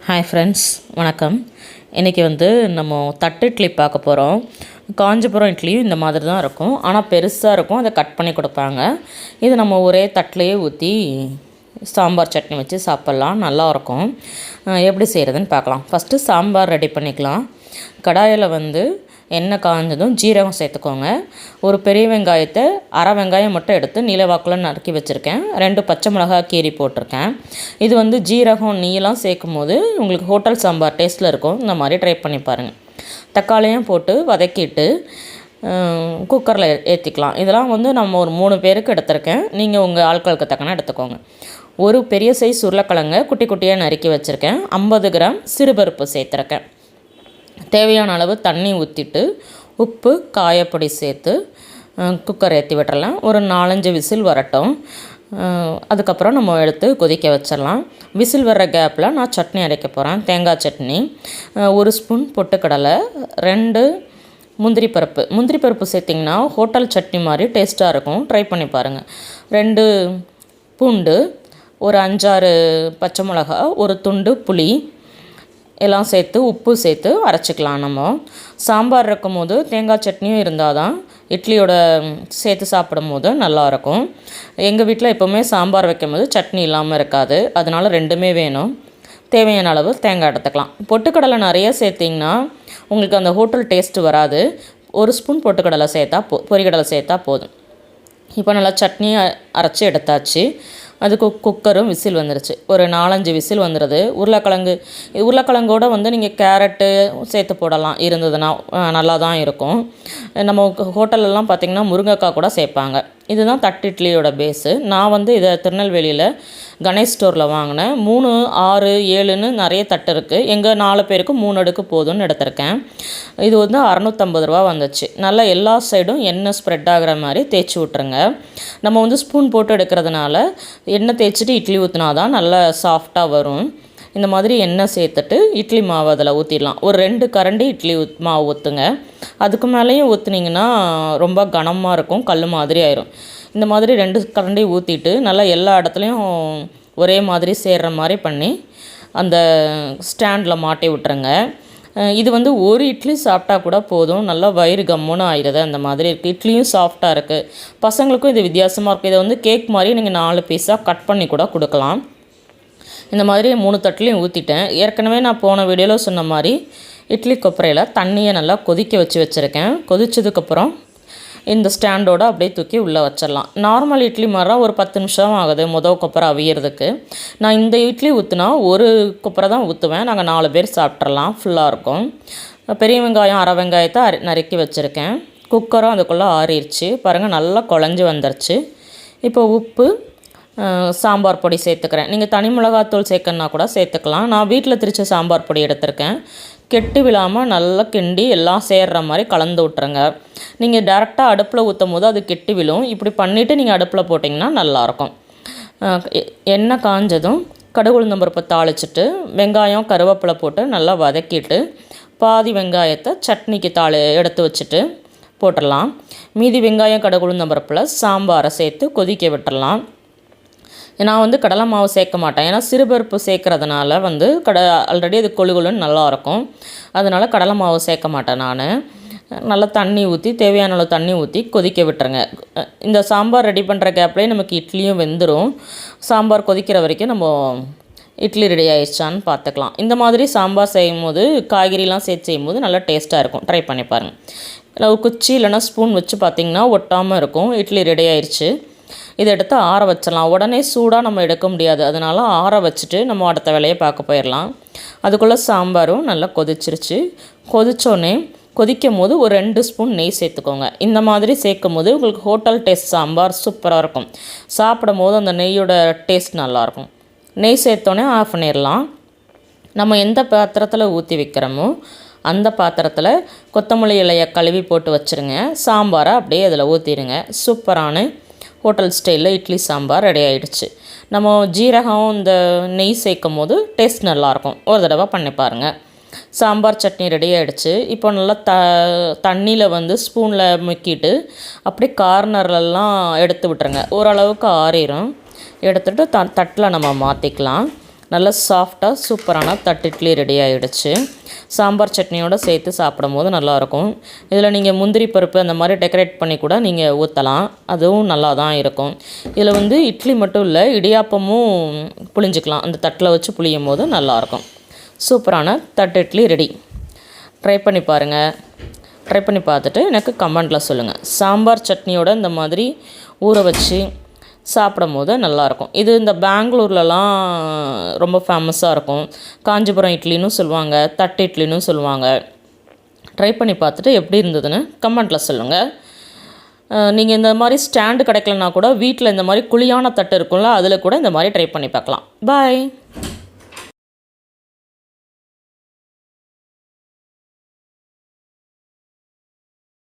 Hi friends வணக்கம். இன்றைக்கி வந்து நம்ம தட்டு இட்லி பார்க்க போகிறோம் காஞ்சிபுரம் இட்லியும் இந்த மாதிரி தான் இருக்கும். ஆனால் பெருசாக இருக்கும். அதை கட் பண்ணி கொடுப்பாங்க. இது நம்ம ஒரே தட்டிலையே ஊற்றி சாம்பார் சட்னி வச்சு சாப்பிட்லாம். நல்லாயிருக்கும் எப்படி செய்கிறதுன்னு பார்க்கலாம். ஃபஸ்ட்டு சாம்பார் ரெடி பண்ணிக்கலாம். கடாயில் வந்து எண்ணெய் காஞ்சதும் ஜீரகம் சேர்த்துக்கோங்க. ஒரு பெரிய வெங்காயத்தை அரை வெங்காயம் மட்டும் எடுத்து நீலவாக்கில் நறுக்கி வச்சுருக்கேன். ரெண்டு பச்சை மிளகாய் கீரி போட்டிருக்கேன். இது வந்து ஜீரகம் நீலாம் சேர்க்கும் போது உங்களுக்கு ஹோட்டல் சாம்பார் டேஸ்ட்டில் இருக்கும். இந்த மாதிரி ட்ரை பண்ணி பாருங்கள் தக்காளியும் போட்டு வதக்கிட்டு குக்கரில் ஏற்றிக்கலாம் இதெல்லாம் வந்து நம்ம ஒரு மூணு பேருக்கு எடுத்திருக்கேன். நீங்கள் உங்கள் ஆட்களுக்கு தக்கன எடுத்துக்கோங்க. ஒரு பெரிய சைஸ் உருளைக்கிழங்க குட்டி குட்டியாக நறுக்கி வச்சுருக்கேன். ஐம்பது கிராம் சிறுபருப்பு சேர்த்துருக்கேன். தேவையான அளவு தண்ணி ஊற்றிட்டு உப்பு காயப்பொடி சேர்த்து குக்கர் ஏற்றி விட்டுறலாம். ஒரு நாலஞ்சு விசில் வரட்டும். அதுக்கப்புறம் நம்ம எடுத்து கொதிக்க வச்சிடலாம். விசில் வர்ற கேப்பில் நான் சட்னி அரைக்க போகிறேன் தேங்காய் சட்னி. ஒரு ஸ்பூன் பொட்டுக்கடலை ரெண்டு முந்திரி பருப்பு. முந்திரி பருப்பு சேர்த்திங்கன்னா ஹோட்டல் சட்னி மாதிரி டேஸ்ட்டாக இருக்கும். ட்ரை பண்ணி பாருங்கள் ரெண்டு பூண்டு ஒரு அஞ்சாறு பச்சை மிளகா ஒரு துண்டு புளி எல்லாம் சேர்த்து உப்பு சேர்த்து அரைச்சிக்கலாம் நம்ம. சாம்பார் இருக்கும் போது தேங்காய் சட்னியும் இருந்தால் தான் இட்லியோட சேர்த்து சாப்பிடும் போது நல்லாயிருக்கும் எங்கள் வீட்டில் எப்போவுமே சாம்பார் வைக்கும் போது சட்னி இல்லாமல் இருக்காது. அதனால் ரெண்டுமே வேணும். தேவையான அளவு தேங்காய் எடுத்துக்கலாம். பொட்டுக்கடலை நிறைய சேர்த்திங்கன்னா உங்களுக்கு அந்த ஹோட்டல் டேஸ்ட்டு வராது. ஒரு ஸ்பூன் பொட்டுக்கடலை சேர்த்தா போ பொரிக்கடலை சேர்த்தா போதும். இப்போ நல்லா சட்னி அரைச்சி எடுத்தாச்சு. அதுக்கு குக்கரும் விசில் வந்துருச்சு. ஒரு நாலஞ்சு விசில் வந்துடுது உருளைக்கிழங்கு உருளைக்கிழங்கோட வந்து நீங்கள் கேரட்டு சேர்த்து போடலாம். இருந்ததுன்னா நல்லா தான் இருக்கும். நம்ம ஹோட்டல்லலாம் பார்த்திங்கன்னா முருங்கைக்காய் கூட சேர்ப்பாங்க. இதுதான் தட்டு இட்லியோட பேஸு நான் வந்து இதை திருநெல்வேலியில் கணேஷ் ஸ்டோரில் வாங்கினேன். மூணு ஆறு ஏழுன்னு நிறைய தட்டு இருக்குது எங்கள் நாலு பேருக்கு மூணு அடுக்கு போதும்னு எடுத்திருக்கேன். இது வந்து அறநூற்றம்பது ரூபா வந்துச்சு. நல்லா எல்லா சைடும் எண்ணெய் ஸ்ப்ரெட் ஆகிற மாதிரி தேய்ச்சி விட்ருங்க நம்ம வந்து ஸ்பூன் போட்டு எடுக்கிறதுனால எண்ணெய் தேய்ச்சிட்டு இட்லி ஊற்றினா தான் நல்லா சாஃப்டாக வரும். இந்த மாதிரி எண்ணெய் சேர்த்துட்டு இட்லி மாவு அதில் ஊற்றிடலாம் ஒரு ரெண்டு கரண்டி இட்லி ஊத் மாவு ஊற்றுங்க அதுக்கு மேலேயும் ஊற்றுனீங்கன்னா ரொம்ப கனமாக இருக்கும் கல் மாதிரி ஆயிரும். இந்த மாதிரி ரெண்டு கரண்டி ஊற்றிட்டு நல்லா எல்லா இடத்துலையும் ஒரே மாதிரி சேர்கிற மாதிரி பண்ணி அந்த ஸ்டாண்டில் மாட்டி விட்டுருங்க. இது வந்து ஒரு இட்லி சாப்பிட்டா கூட போதும். நல்லா வயிறு கம்முன்னு ஆயிடுது. அந்த மாதிரி இருக்குது இட்லியும் சாஃப்டாக இருக்குது பசங்களுக்கும் இது வித்தியாசமாக இருக்குது இதை வந்து கேக் மாதிரி நீங்கள் நாலு பீஸாக கட் பண்ணி கூட கொடுக்கலாம். இந்த மாதிரி மூணு தட்டுலையும் ஊற்றிட்டேன் ஏற்கனவே நான் போன வீடியோவில் சொன்ன மாதிரி இட்லி கொப்பரையில் தண்ணியை நல்லா கொதிக்க வச்சு வச்சுருக்கேன். கொதிச்சதுக்கப்புறம் இந்த ஸ்டாண்டோடு அப்படியே தூக்கி உள்ளே வச்சிடலாம். நார்மல் இட்லி மாதிரி ஒரு பத்து நிமிஷம் ஆகுது முதல் கொப்பரை அவியறதுக்கு. நான் இந்த இட்லி ஊற்றுனா ஒரு கொப்பரை தான் ஊற்றுவேன் நாங்கள் நாலு பேர் சாப்பிட்றலாம் ஃபுல்லாக இருக்கும். பெரிய வெங்காயம் அரை வெங்காயத்தை அரி நறுக்கி வச்சுருக்கேன். குக்கரும் அதுக்குள்ளே ஆறிடுச்சு பாருங்கள் நல்லா குழஞ்சி வந்துருச்சு. இப்போ உப்பு சாம்பார் பொடி சேர்த்துக்கிறேன். நீங்கள் தனி மிளகாத்தூள் சேர்க்கணுன்னா கூட சேர்த்துக்கலாம். நான் வீட்டில் திரிச்ச சாம்பார் பொடி எடுத்திருக்கேன். கெட்டு விழாமல் நல்லா கிண்டி எல்லாம் சேர்கிற மாதிரி கலந்து விட்ருங்க நீங்கள் டேரெக்டாக அடுப்பில் ஊற்றும் போது அது கெட்டு விழும். இப்படி பண்ணிவிட்டு நீங்கள் அடுப்பில் போட்டிங்கன்னா நல்லாயிருக்கும். எண்ணெய் காஞ்சதும் கடுகுளுந்தம்பருப்பை தாளிச்சிட்டு வெங்காயம் கருவேப்பிலை போட்டு நல்லா வதக்கிட்டு பாதி வெங்காயத்தை சட்னிக்கு தாளி எடுத்து வச்சுட்டு போட்டுடலாம். மீதி வெங்காயம் கடுகுளுந்தம்பருப்பில் சாம்பாரை சேர்த்து கொதிக்க விட்டுடலாம். நான் வந்து கடலை மாவு சேர்க்க மாட்டேன். ஏன்னா சிறுபருப்பு சேர்க்குறதுனால வந்து கட ஆல்ரெடி அது கொழு கொழுன்னு நல்லாயிருக்கும் அதனால் கடலை மாவு சேர்க்க மாட்டேன் நான். நல்லா தண்ணி ஊற்றி தேவையான அளவு தண்ணி ஊற்றி கொதிக்க விட்டுருங்க. இந்த சாம்பார் ரெடி பண்ணுற கேப்லேயே நமக்கு இட்லியும் வெந்துடும் சாம்பார் கொதிக்கிற வரைக்கும் நம்ம இட்லி ரெடி ஆயிடுச்சான்னு பார்த்துக்கலாம் இந்த மாதிரி சாம்பார் செய்யும் போது காய்கறிலாம் சேர்த்து செய்யும் போது நல்லா டேஸ்ட்டாக இருக்கும். ட்ரை பண்ணி பாருங்கள் குச்சி இல்லைனா ஸ்பூன் வச்சு பார்த்திங்கன்னா ஒட்டாமல் இருக்கும். இட்லி ரெடி ஆயிடுச்சு. இதை எடுத்து ஆற வச்சிடலாம். உடனே சூடாக நம்ம எடுக்க முடியாது. அதனால் ஆற வச்சுட்டு நம்ம அடுத்த வேலையை பார்க்க போயிடலாம். அதுக்குள்ளே சாம்பாரும் நல்லா கொதிச்சிருச்சு. கொதித்தோடனே கொதிக்கும் போது ஒரு ரெண்டு ஸ்பூன் நெய் சேர்த்துக்கோங்க. இந்த மாதிரி சேர்க்கும் போது உங்களுக்கு ஹோட்டல் டேஸ்ட் சாம்பார் சூப்பராக இருக்கும். சாப்பிடும் போது அந்த நெய்யோட டேஸ்ட் நல்லாயிருக்கும் நெய் சேர்த்தோன்னே ஆஃப் பண்ணிடலாம். நம்ம எந்த பாத்திரத்தில் ஊற்றி வைக்கிறோமோ அந்த பாத்திரத்தில் கொத்தமல்லி இலையை கழுவி போட்டு வச்சுருங்க. சாம்பாரை அப்படியே அதில் ஊற்றிடுங்க சூப்பரான ஹோட்டல் ஸ்டைலில் இட்லி சாம்பார் ரெடி ஆகிடுச்சு நம்ம ஜீரகம் இந்த நெய் சேர்க்கும் போது டேஸ்ட் நல்லாயிருக்கும். ஒரு தடவை பண்ணி பாருங்கள் சாம்பார் சட்னி ரெடி ஆகிடுச்சு இப்போ நல்லா த தண்ணியில் வந்து ஸ்பூனில் முக்கிட்டு அப்படியே கார்னர்லலாம் எடுத்து விட்டுருங்க. ஓரளவுக்கு ஆறிடும் எடுத்துகிட்டு த தட்டில் நம்ம மாற்றிக்கலாம் நல்லா சாஃப்டாக சூப்பரான தட்டு இட்லி ரெடி ஆகிடுச்சு சாம்பார் சட்னியோடு சேர்த்து சாப்பிடும் போது நல்லாயிருக்கும். இதில் நீங்கள் முந்திரி பருப்பு அந்த மாதிரி டெக்கரேட் பண்ணி கூட நீங்கள் ஊற்றலாம் அதுவும் நல்லா தான் இருக்கும். இதில் வந்து இட்லி மட்டும் இல்லை இடியாப்பமும் புளிஞ்சிக்கலாம். அந்த தட்டில் வச்சு புளியும் போது நல்லாயிருக்கும். சூப்பரான தட்டு இட்லி ரெடி ட்ரை பண்ணி பாருங்கள் ட்ரை பண்ணி பார்த்துட்டு எனக்கு கமெண்டில் சொல்லுங்கள் சாம்பார் சட்னியோட இந்த மாதிரி ஊற வச்சு சாப்பிடும் போது நல்லாயிருக்கும். இது இந்த பெங்களூர்லலாம் ரொம்ப ஃபேமஸாக இருக்கும். காஞ்சிபுரம் இட்லின்னு சொல்லுவாங்க தட்டு இட்லின்னு சொல்லுவாங்க. ட்ரை பண்ணி பார்த்துட்டு எப்படி இருந்ததுன்னு கமெண்ட்டில் சொல்லுங்கள் நீங்கள் இந்த மாதிரி ஸ்டாண்டு கிடைக்கலனா கூட வீட்டில் இந்த மாதிரி குழியான தட்டு இருக்கும்ல அதில் கூட இந்த மாதிரி ட்ரை பண்ணி பார்க்கலாம். பாய்